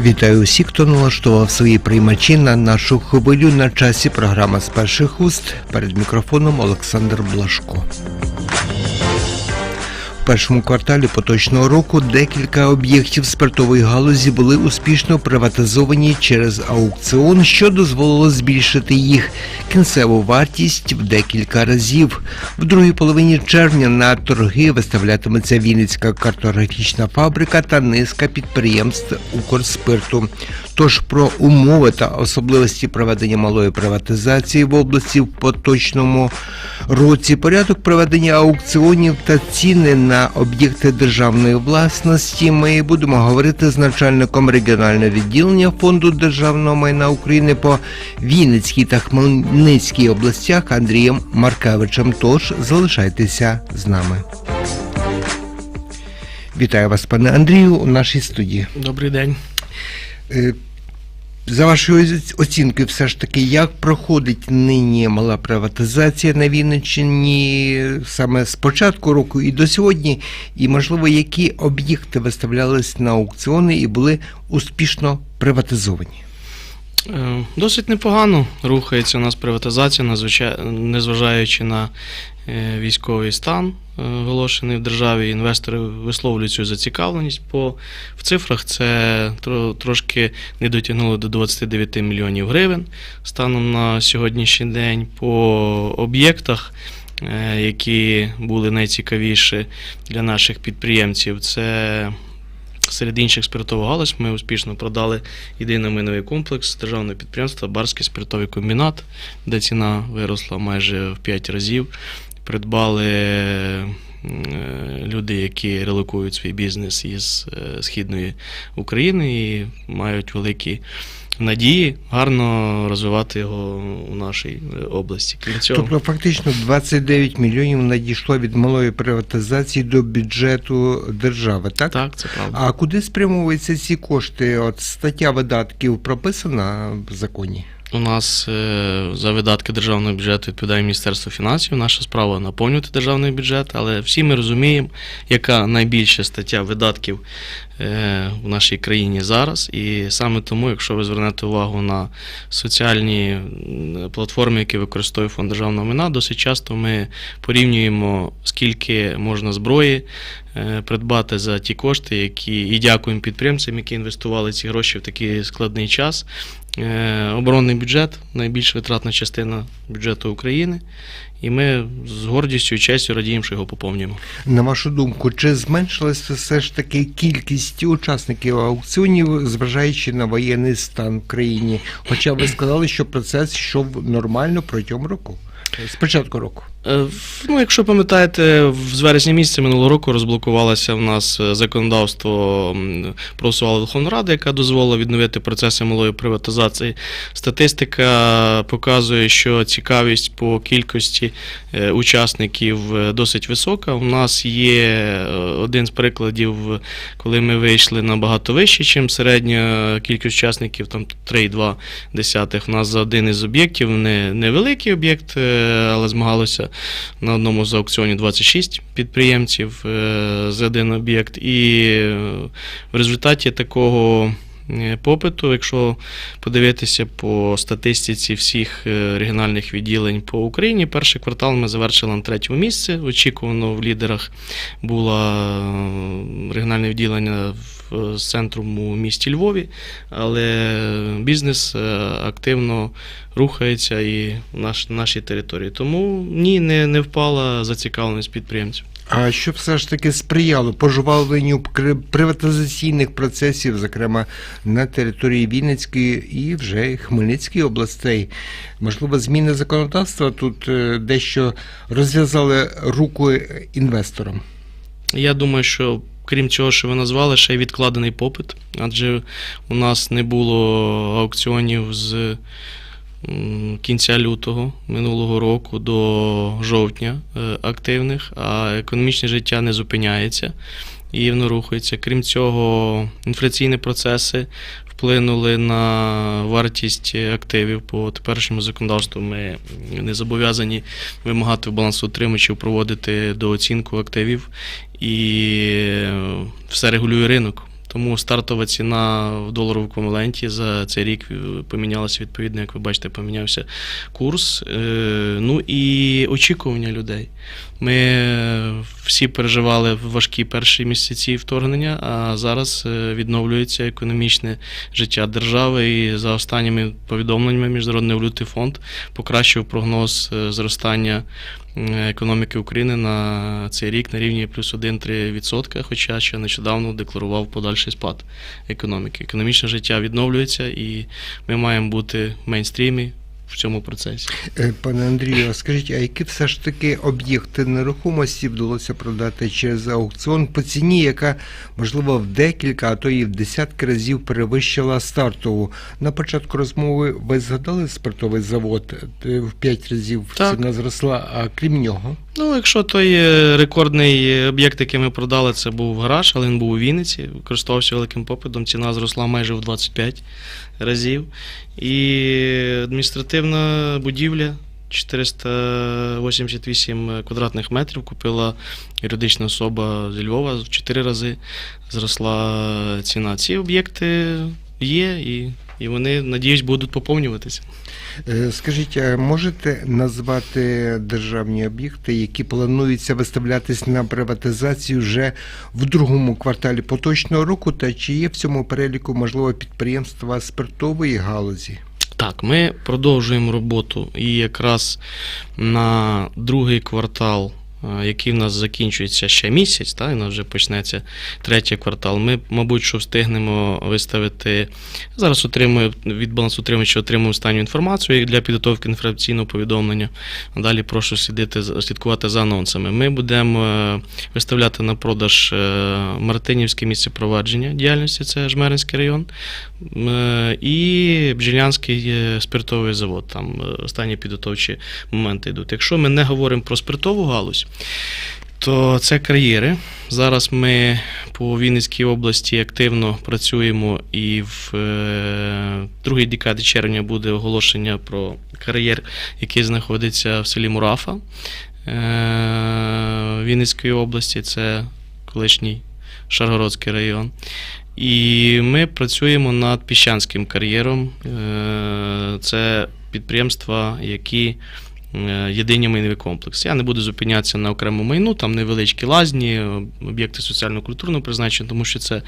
Вітаю усіх, хто налаштував свої приймачі на нашу хвилю на часі. Програма з перших уст. Перед мікрофоном Олександр Блашко. В першому кварталі поточного року декілька об'єктів спиртової галузі були успішно приватизовані через аукціон, що дозволило збільшити їх кінцеву вартість в декілька разів. В другій половині червня на торги виставлятиметься Вінницька картографічна фабрика та низка підприємств Укрспирту. Тож про умови та особливості проведення малої приватизації в області в поточному році, порядок проведення аукціонів та ціни на об'єкти державної власності. Ми будемо говорити з начальником регіонального відділення фонду державного майна України по Вінницькій та Хмельницькій областях Андрієм Маркевичем. Тож залишайтеся з нами. Вітаю вас, пане Андрію, у нашій студії. Добрий день. За вашою оцінкою, все ж таки, як проходить нині мала приватизація на Вінниччині саме з початку року і до сьогодні, і можливо, які об'єкти виставлялись на аукціони і були успішно приватизовані? Е, Досить непогано рухається у нас приватизація, незважаючи на е, військовий стан, е, оголошений в державі. Інвестори висловлюють цю зацікавленість. По в цифрах це трошки не дотягнуло до 29 мільйонів гривень станом на сьогоднішній день. По об'єктах, які були найцікавіші для наших підприємців, це Серед інших спиртових галузь ми успішно продали єдиний миновий комплекс державного підприємства Барський спиртовий комбінат, де ціна виросла майже в 5 разів. Придбали е, люди, які релокують свій бізнес із е, східної України і мають великі надії гарно розвивати його у нашій е, області. Крім цього, Тобто, фактично 29 мільйонів надійшло від малої приватизації до бюджету держави, так? так, це правда. А куди спрямовуються ці кошти? От стаття видатків прописана в законі? У нас е, за видатки державного бюджету відповідає Міністерство фінансів. Наша справа наповнювати державний бюджет, але всі ми розуміємо, яка найбільша стаття видатків в нашій країні зараз. І саме тому, якщо ви звернете увагу на соціальні платформи, які використовує фонд державного майна, досить часто ми порівнюємо, скільки можна зброї е, придбати за ті кошти, які і дякуємо підприємцям, які інвестували ці гроші в такий складний час. Е, Оборонний бюджет найбільш витратна частина бюджету України, і ми з гордістю і честю радіємо, що його поповнюємо. На вашу думку, чи зменшилася все ж таки кількість учасників аукціонів, зважаючи на воєнний стан в країні? Хоча ви сказали, що процес йшов нормально протягом року, з початку року. Е, Ну, якщо пам'ятаєте, в з вересня місяця минулого року розблокувалося в нас е, законодавство м, проголосувала Верховна Рада, яка дозволила відновити процеси малої приватизації. Статистика показує, що цікавість по кількості е, учасників досить висока. У нас є один з прикладів, коли ми вийшли набагато вище, ніж середня кількість учасників, там 3,2 десятих. У нас за один із об'єктів не, невеликий об'єкт, але змагалося на одному з аукціонів 26 підприємців е, за один об'єкт. І е, в результаті такого е, попиту, якщо подивитися по статистиці всіх регіональних відділень по Україні, перший квартал ми завершили на третьому місці. Очікувано в лідерах було регіональне відділення в з центром у місті Львові, але бізнес е, активно рухається і наш, нашій території. Тому ні, не, не впала зацікавленість підприємців. А що все ж таки сприяло пожвавленню кри- приватизаційних процесів, зокрема на території Вінницької і вже Хмельницької областей? Можливо, зміни законодавства тут е, дещо розв'язали руку інвесторам. Я думаю, що крім цього, що ви назвали, ще й відкладений попит, адже у нас не було аукціонів з кінця лютого минулого року до жовтня е, активних, а економічне життя не зупиняється і воно рухається. Крім цього, інфляційні процеси вплинули на вартість активів. По теперішньому законодавству ми не зобов'язані вимагати в балансоутримувачів проводити дооцінку активів, і е, все регулює ринок. Тому стартова ціна в доларовому еквіваленті за цей рік е, помінялася відповідно, як ви бачите, помінявся курс. Е, Ну і очікування людей. Ми е, всі переживали важкі перші місяці вторгнення, а зараз відновлюється економічне життя держави. І за останніми повідомленнями Міжнародний валютний фонд покращив прогноз зростання економіки України на цей рік на рівні плюс 1-3%, хоча ще нещодавно декларував подальший спад економіки. Економічне життя відновлюється, і ми маємо бути в мейнстрімі в цьому процесі. Е, Пане Андрію, а скажіть, а які все ж таки об'єкти нерухомості вдалося продати через аукціон по ціні, яка можливо в декілька, а то і в десятки разів перевищила стартову? На початку розмови ви згадали спиртовий завод Е, в п'ять разів Так. ціна зросла, а крім нього. Ну, якщо той рекордний об'єкт, який ми продали, це був гараж, але він був у Вінниці, використовувався великим попитом, ціна зросла майже в 25 разів. І адміністративна будівля 488 квадратних метрів купила юридична особа зі Львова в 4 рази зросла ціна. Ці об'єкти є і, і вони, надіюсь, будуть поповнюватися. Е, Скажіть, а можете назвати державні об'єкти, які плануються виставлятись на приватизацію вже в другому кварталі поточного року? Та чи є в цьому переліку можливо підприємства спиртової галузі? Так, ми продовжуємо роботу і якраз на другий квартал, який в нас закінчується ще місяць, та, і у нас вже почнеться третій квартал. Ми, мабуть, що встигнемо виставити. Зараз отримую від балансоутримувача отримую останню інформацію для підготовки інформаційного повідомлення. Далі прошу слідити, слідкувати за анонсами. Ми будемо е, виставляти на продаж е, Мартинівське місце провадження діяльності, це Жмеринський район. Е, І Бджілянський спиртовий завод. Там останні підготовчі моменти йдуть. Якщо ми не говоримо про спиртову галузь, то це кар'єри. Зараз ми по Вінницькій області активно працюємо, і в е, другій декаді червня буде оголошення про кар'єр, який знаходиться в селі Мурафа е, Вінницької області. Це колишній Шаргородський район. І ми працюємо над піщанським кар'єром. Е, Це підприємства, які єдині майновий комплекс. Я не буду зупинятися на окрему майну, там невеличкі лазні, об'єкти соціально-культурного призначення, тому що це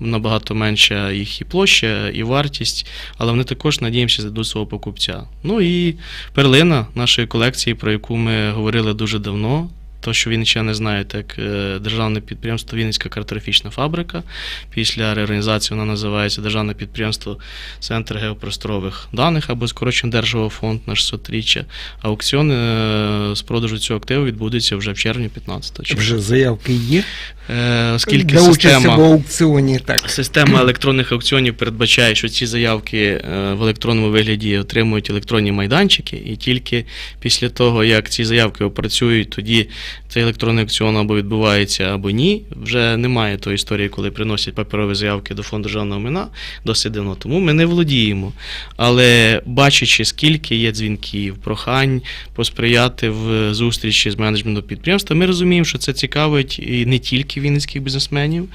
набагато менша їх і площа, і вартість, але вони також, надіємося, до свого покупця. Ну і перлина нашої колекції, про яку ми говорили дуже давно. То, що Вінниччина не знає, так е, державне підприємство Вінницька картографічна фабрика. Після реорганізації вона називається Державне підприємство Центр геопросторових даних або скорочено Державний фонд на 600-річчя. Аукціон е, з продажу цього активу відбудеться вже в червні 15 числа. Вже заявки є Е, Оскільки для система, в аукціоні. Так. Система електронних аукціонів передбачає, що ці заявки в електронному вигляді отримують електронні майданчики, і тільки після того, як ці заявки опрацюють, тоді цей електронний аукціон або відбувається, або ні. Вже немає тої історії, коли приносять паперові заявки до фонду державного майна досить давно. Тому ми не володіємо. Але бачачи, скільки є дзвінків, прохань посприяти в зустрічі з менеджментом підприємства, ми розуміємо, що це цікавить і не тільки вінницьких бізнесменів,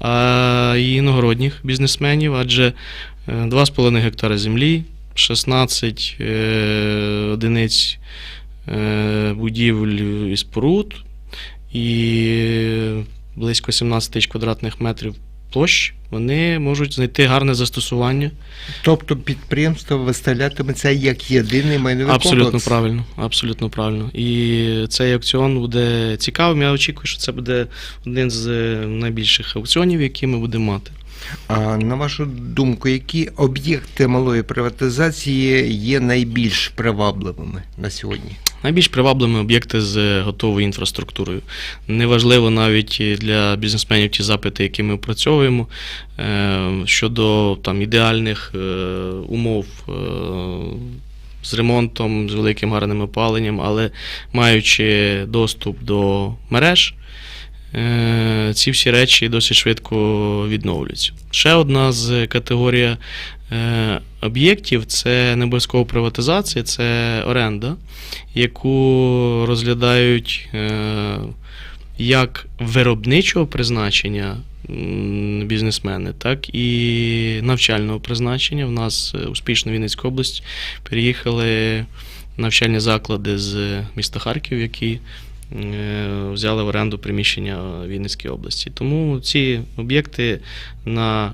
а й іногородніх бізнесменів, адже е, 2,5 гектара землі, 16 е, одиниць е, будівель і споруд і близько 17 тисяч квадратних метрів площ, вони можуть знайти гарне застосування. Тобто підприємство виставлятиметься як єдиний майновий Абсолютно комплекс. правильно, абсолютно правильно. І цей аукціон буде цікавим. Я очікую, що це буде один з е, найбільших аукціонів, які ми будемо мати. А на вашу думку, які об'єкти малої приватизації є найбільш привабливими на сьогодні? Найбільш привабливими об'єкти з готовою інфраструктурою. Неважливо навіть для бізнесменів ті запити, які ми опрацьовуємо е, щодо там ідеальних е, умов. е, З ремонтом, з великим гарним опаленням, але маючи доступ до мереж, е, ці всі речі досить швидко відновлюються. Ще одна з категорій е, об'єктів це не обов'язково приватизація, це оренда, яку розглядають е, як виробничого призначення бізнесмени, так і навчального призначення. В нас е, успішно в Вінницьку область переїхали навчальні заклади з міста Харків, які е, взяли в оренду приміщення в Вінницькій області. Тому ці об'єкти на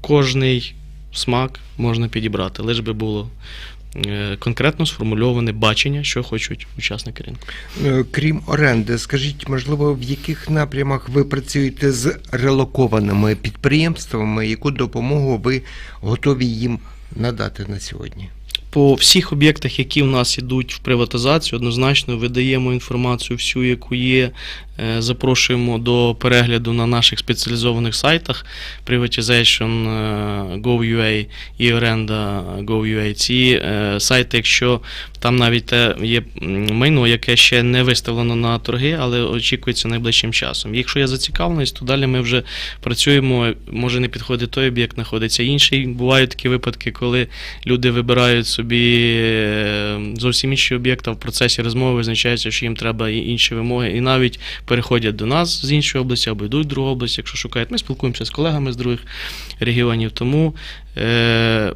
кожний смак можна підібрати, лише би було е, конкретно сформульоване бачення, що хочуть учасники ринку. Е, Крім оренди, скажіть, можливо, в яких напрямах ви працюєте з релокованими підприємствами, яку допомогу ви готові їм надати на сьогодні? По всіх об'єктах, які в нас ідуть в приватизацію, однозначно видаємо інформацію всю, яку є. Е, Запрошуємо до перегляду на наших спеціалізованих сайтах Privatization е, і оренда Gov.ua. Ці е, сайти, якщо там навіть є майно, яке ще не виставлено на торги, але очікується найближчим часом. Якщо є зацікавленість, то далі ми вже працюємо. Може не підходить той об'єкт, знаходиться інший. Бувають такі випадки, коли люди вибирають собі зовсім інші об'єкти, а в процесі розмови визначається, що їм треба інші вимоги, і навіть переходять до нас з іншої області або йдуть в другу область, якщо шукають. Ми спілкуємося з колегами з других регіонів. Тому е,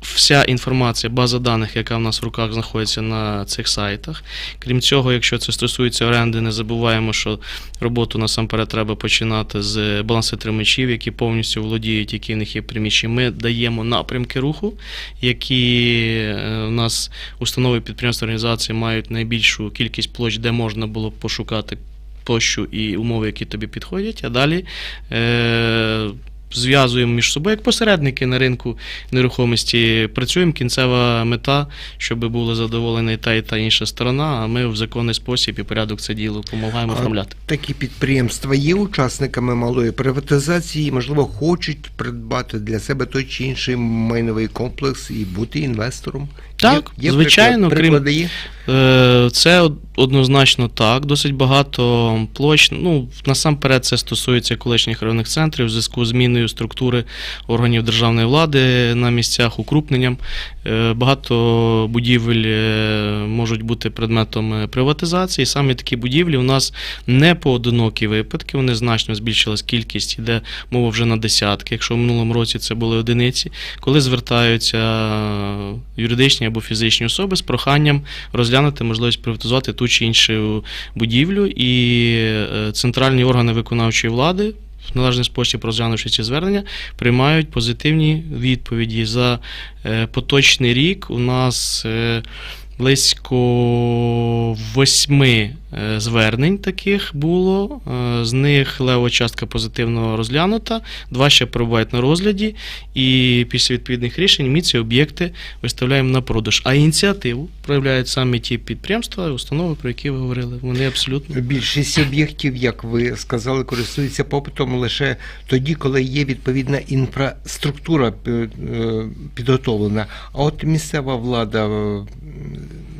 вся інформація, база даних, яка в нас в руках знаходиться на цих сайтах. Крім цього, якщо це стосується оренди, не забуваємо, що роботу насамперед треба починати з балансотримачів, які повністю володіють, які в них є приміщення. Ми даємо напрямки руху, які е, у нас установи підприємства організації мають найбільшу кількість площ, де можна було б пошукати площу і умови, які тобі підходять. А далі е, зв'язуємо між собою як посередники на ринку нерухомості. Працюємо кінцева мета, щоб була задоволена і та, і та інша сторона. А ми в законний спосіб і порядок це діло допомагаємо оформляти. Такі підприємства є учасниками малої приватизації, можливо, хочуть придбати для себе той чи інший майновий комплекс і бути інвестором. Так, є, є звичайно, приклад, крім- є. Е, Це однозначно так. Досить багато площ. Ну, насамперед, це стосується колишніх районних центрів в зв'язку з зміною структури органів державної влади на місцях, укрупненням. Е, Багато будівель е, можуть бути предметом приватизації. Саме такі будівлі у нас не поодинокі випадки. Вони значно збільшилась кількість, іде мова вже на десятки. Якщо в минулому році це були одиниці, коли звертаються юридичні або фізичні особи з проханням розглянути можливість приватизувати ту чи іншу будівлю, і е, центральні органи виконавчої влади. В належний спосіб розглянувши ці звернення, приймають позитивні відповіді. За е, поточний рік у нас е, близько восьми е, звернень таких було. Е, З них лева частка позитивно розглянута, два ще перебувають на розгляді, і після відповідних рішень ми ці об'єкти виставляємо на продаж. А ініціативу проявляють саме ті підприємства установи, про які ви говорили. Вони абсолютно Більшість об'єктів, як ви сказали, користуються попитом лише тоді, коли є відповідна інфраструктура е, підготовлена. А от місцева влада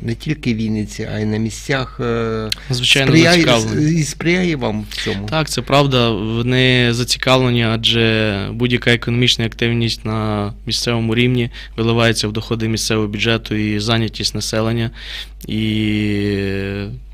не тільки в Вінниці, а й на місцях е, звичайно сприяє, зацікавлені. і сприяє вам в цьому. Так, це правда. Вони зацікавлені, адже будь-яка економічна активність на місцевому рівні виливається в доходи місцевого бюджету і зайнятість населення, і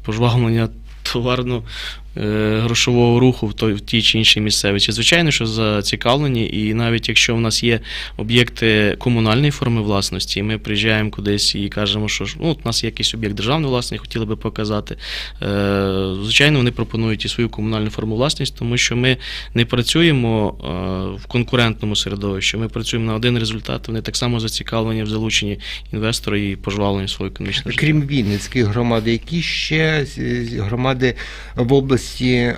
пожвавлення товарно е, грошового руху в той в тій чи іншій місцевості. Звичайно, що зацікавлені, і навіть якщо в нас є об'єкти комунальної форми власності, ми приїжджаємо кудись і кажемо, що ну, от у нас є якийсь об'єкт державної власності, хотіли би показати. Е, звичайно, вони пропонують і свою комунальну форму власності, тому що ми не працюємо е, в конкурентному середовищі. Ми працюємо на один результат. Вони так само зацікавлені в залученні інвестора і пожвавленні свого економічного. Крім Вінницької громади, які ще е, громади в області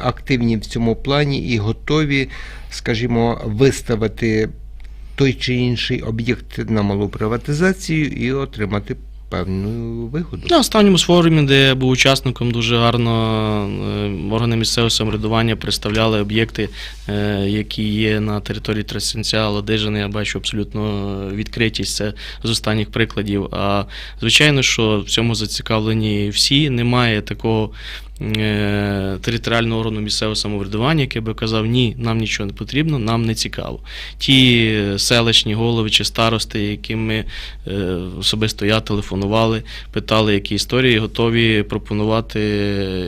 активні в цьому плані і готові, скажімо, виставити той чи інший об'єкт на малу приватизацію і отримати певну вигоду. На останньому форумі, де я був учасником, дуже гарно е, органи місцевого самоврядування представляли об'єкти, е, які є на території Трасенця, Ладижини. Я бачу абсолютно відкритість. Це з останніх прикладів. А звичайно, що в цьому зацікавлені всі. Немає такого е, територіального органу місцевого самоврядування, який би казав, ні, нам нічого не потрібно, нам не цікаво. Ті селищні голови чи старости, яким ми е, особисто я телефонували, питали, які історії, готові пропонувати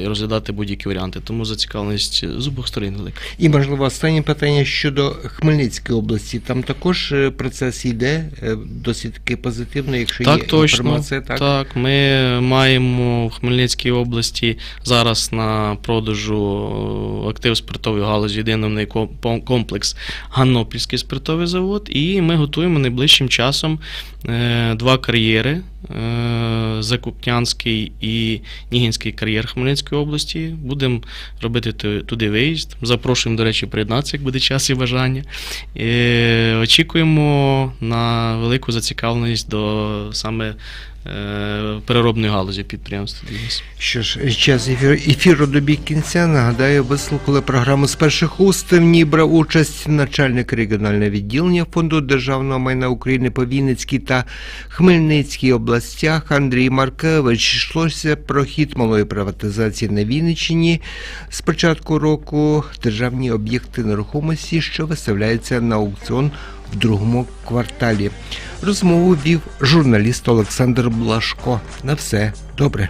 і розглядати будь-які варіанти. Тому зацікавленість з обох сторін велика. І можливо останнє питання щодо Хмельницької області. Там також е, процес йде е, досить таки позитивно, якщо Так, є точно. інформація. Так? Так, ми маємо в Хмельницькій області зараз на продажу е, актив спиртової галузі єдиний комплекс Ганнопільський спиртовий завод, і ми готуємо найближчим часом е, два кар'єри. е, Закупнянський і Нігінський кар'єр Хмельницької області. Будемо робити туди виїзд. Запрошуємо, до речі, приєднатися, як буде час і бажання. Очікуємо на велику зацікавленість до саме переробної галузі підприємства. Що ж, час ефіру, ефіру добіг кінця. Нагадаю, ви слухали програму з перших уст. В ній брав участь начальник регіонального відділення Фонду державного майна України по Вінницькій та Хмельницькій областях Андрій Маркевич. Йшлося про хід малої приватизації на Вінниччині. З початку року державні об'єкти нерухомості, що виставляються на аукціон в другому кварталі. Розмову вів журналіст Олександр Блашко. На все добре.